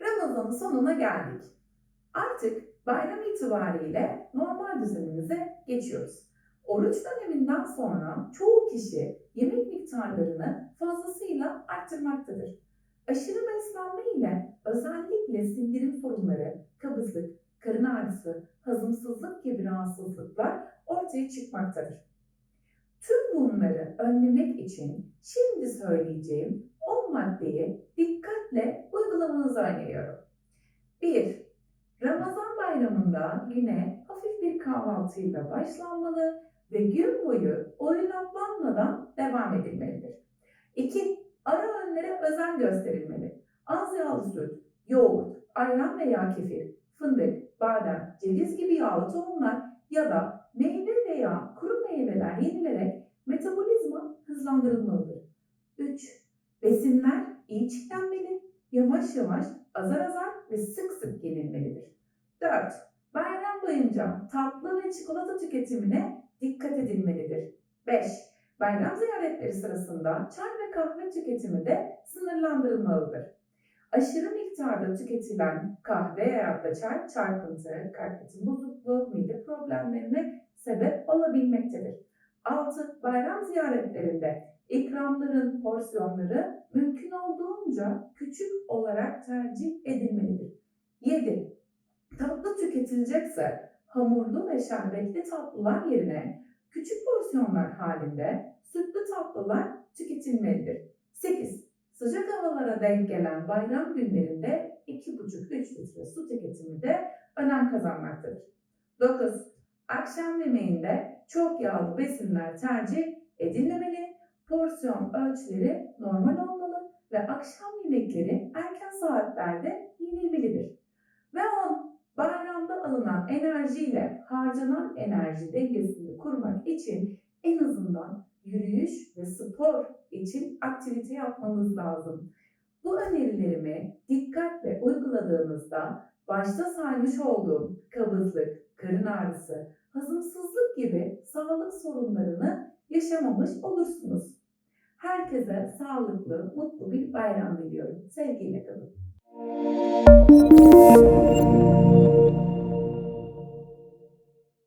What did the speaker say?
Ramazan'ın sonuna geldik. Artık bayram itibariyle normal düzenimize geçiyoruz. Oruç döneminden sonra çoğu kişi yemek miktarlarını fazlasıyla arttırmaktadır. Aşırı beslenme ile özellikle sindirim sorunları, kabızlık, karın ağrısı, hazımsızlık gibi rahatsızlıklar ortaya çıkmaktadır. Tüm bunları önlemek için şimdi söyleyeceğim 10 maddeyi dikkatle uygulamanızı öneriyorum. 1. Ramazan bayramında güne hafif bir kahvaltıyla başlanmalı ve gün boyu oynatlanmadan devam edilmelidir. 2. Ara öğünlere özen gösterilmeli. Az yağlı süt, yoğurt, ayran veya kefir, fındık, badem, ceviz gibi yağlı tohumlar ya da meyve veya kuru meyveler yenilerek metabolizma hızlandırılmalıdır. 3. Besinler iyi çiğnenmeli, yavaş yavaş, azar azar ve sık sık yenilmelidir. 4. Bayram boyunca tatlı ve çikolata tüketimine dikkat edilmelidir. 5. Bayram ziyaretleri sırasında çay ve kahve tüketimi de sınırlandırılmalıdır. Aşırı miktarda tüketilen kahve veya da çay çarpıntı, kalp ritim bozukluğu, mide problemlerine sebep olabilmektedir. 6. Bayram ziyaretlerinde ikramların porsiyonları mümkün olduğunca küçük olarak tercih edilmelidir. 7. Tatlı tüketilecekse hamurlu ve şerbetli tatlılar yerine küçük porsiyonlar halinde sütlü tatlılar tüketilmelidir. 8. Sıcak havalara denk gelen bayram günlerinde 2,5-3 litre su tüketimi de önem kazanmaktadır. 9. Akşam yemeğinde çok yağlı besinler tercih edilmemeli, porsiyon ölçüleri normal olmalı ve akşam yemekleri erken saatlerde yenilmelidir. Ve 10. Bayramda alınan enerjiyle harcanan enerji dengesini kurmak için en azından yürüyüş ve spor için aktivite yapmanız lazım. Bu önerilerimi dikkatle uyguladığınızda başta saymış olduğum kabızlık, karın ağrısı, sağlık sorunlarını yaşamamış olursunuz. Herkese sağlıklı, mutlu bir bayram diliyorum. Sevgiyle kalın.